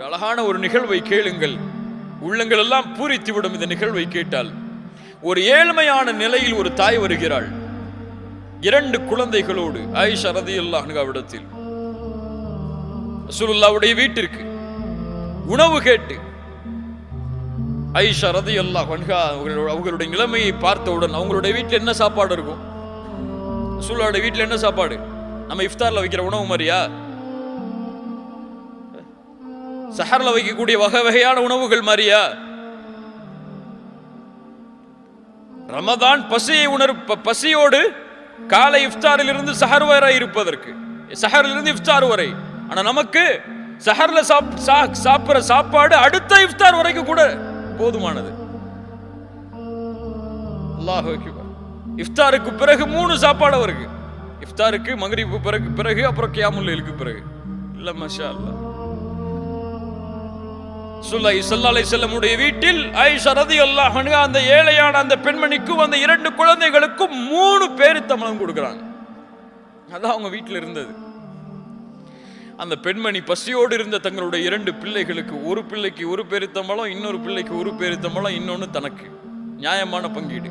ஒரு அழகான ஒரு நிகழ்வை கேளுங்கள். உள்ளங்கள் எல்லாம் பூரித்து விடும் இந்த நிகழ்வை கேட்டால். ஒரு ஏழ்மையான நிலையில் ஒரு தாய் வருகிறாள். இரண்டு குழந்தைகளோடு ஆயிஷா ரதி அல்லாஹாவிடத்தில் ரசூலுல்லாவுடைய வீட்டிற்கு உணவு கேட்டு ஐஷா ரதி அல்லா அவங்களுடைய நிலைமையை பார்த்தவுடன் அவங்களுடைய வீட்டில் என்ன சாப்பாடு இருக்கும்? ரசூல்லாவுடைய வீட்டில் என்ன சாப்பாடு? நம்ம இஃப்தார்ல வைக்கிற உணவு மாதிரியா? சஹர்ல வைக்கக்கூடிய வகை வகையான உணவுகள் மாதிரியா? ரமதான் பசியை உணர் பசியோடு காலை இஃப்தாரில் இருந்து சஹர் வரை இருப்பதற்கு. சஹரில் இருந்து இஃப்தார் வரை. ஆனா நமக்கு சஹர்ல சாப் சாப்பிடுற சாப்பாடு அடுத்த இஃப்தார் வரைக்கும் கூட போதுமானது. இஃப்தாருக்கு பிறகு மூணு சாப்பாடு அவருக்கு. இஃப்தாருக்கு மகரிப்பு பிறகு பிறகு அப்புறம் கியாமுல்லுக்கு பிறகு. இல்ல மஷா அல்லாஹ். சுல்லை சல்லாலை செல்லமுடைய வீட்டில் ஆயிஷா ரதியல்லாஹு அன்ஹா அந்த ஏழையான அந்த பெண்மணிக்கும் அந்த இரண்டு குழந்தைகளுக்கும் மூணு பேரித்தம்பளம் கொடுக்குறாங்க. அதான் அவங்க வீட்டில் இருந்தது. அந்த பெண்மணி பசியோடு இருந்த தங்களுடைய இரண்டு பிள்ளைகளுக்கு ஒரு பிள்ளைக்கு ஒரு பேரித்தம்பளம் இன்னொரு பிள்ளைக்கு ஒரு பேரித்தம்பளம் இன்னொன்று தனக்கு. நியாயமான பங்கீடு.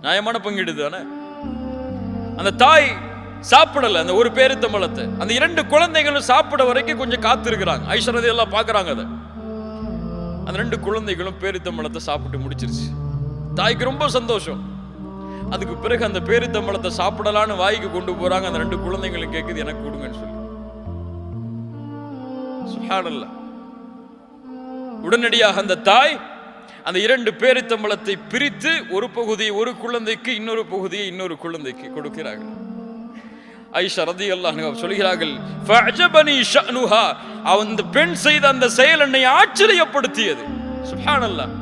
நியாயமான பங்கீடு தானே? அந்த தாய் சாப்பிடல அந்த ஒரு பேருத்தம்பளத்தை அந்த இரண்டு குழந்தைகளும் சாப்பிட வரைக்கும் கொஞ்சம் காத்திருக்கிறாங்க. ஐஸ்வரதையெல்லாம் பார்க்குறாங்க அதை. அந்த ரெண்டு குழந்தைகளும் பேரித்தம்பளத்தை சாப்பிட்டு முடிச்சிருச்சு. தாய்க்கு ரொம்ப சந்தோஷம். அதுக்கு பிறகு அந்த பேரித்தம்பளத்தை சாப்பிடலான்னு வாய்க்கு கொண்டு போறாங்க. அந்த ரெண்டு குழந்தைங்களும் கேட்குது எனக்கு கொடுங்கன்னு சொல்லி. சுப்ஹானல்லாஹ். உடனடியாக அந்த தாய் அந்த இரண்டு பேரித்தம்பளத்தை பிரித்து ஒரு பகுதியை ஒரு குழந்தைக்கு இன்னொரு பகுதியை இன்னொரு குழந்தைக்கு கொடுக்கிறார்கள். ஐஷா ரதி அல்லாஹ் சொல்கிறார்கள் அந்த பெண் செய்த அந்த செயல் என்னை ஆச்சரியப்படுத்தியது. சுப்ஹானல்லாஹ்.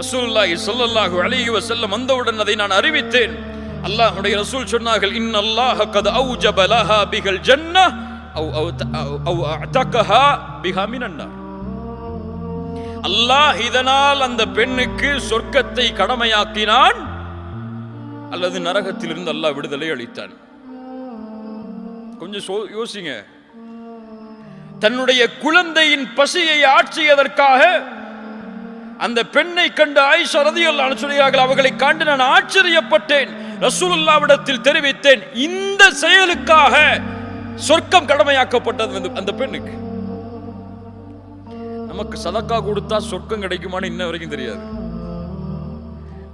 ரசூலுல்லாஹி ஸல்லல்லாஹு அலைஹி வஸல்லம் வந்தவுடன் அதை நான் அறிவித்தேன். அல்லாஹ்வுடைய ரசூல் சொன்னார்கள் இன்னல்லாஹ கத் அவுஜப லஹா பிகல் ஜன்னஹ் அவ் அவ் அவ் அஅதகஹா பிஹா அல்லாஹ் இதனால் அந்த பெண்ணுக்கு சொர்க்கத்தை கடமையாக்கினான். அல்லது நரகத்திலிருந்து அல்லாஹ் விடுதலை அளித்தான். கொஞ்சம் சோ- யோசிங்க. தன்னுடைய குழந்தையின் பசியை ஆட்சியதற்காக அந்த பெண்ணை கண்டு ஆயிஷா ரதியல்லாஹு சொல்கிறார்கள் அவர்களை கண்டு நான் ஆச்சரியப்பட்டேன். ரசூலுல்லாவிடத்தில் தெரிவித்தேன். இந்த செயலுக்காக சொர்க்கம் கடமையாக்கப்பட்டது அந்த- அந்த பெண்ணுக்கு. நமக்கு சதக்கா கொடுத்தா சொர்க்கம் கிடைக்குமான்னு இன்ன வரைக்கும் தெரியாது.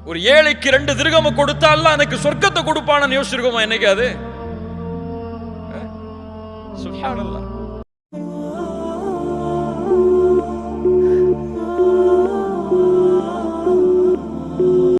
ஒரு ஏழைக்கு ரெண்டு திருகம கொடுத்தா எனக்கு சொர்க்கத்தை கொடுப்பானு யோசிச்சிருக்கோமா سبحان الله.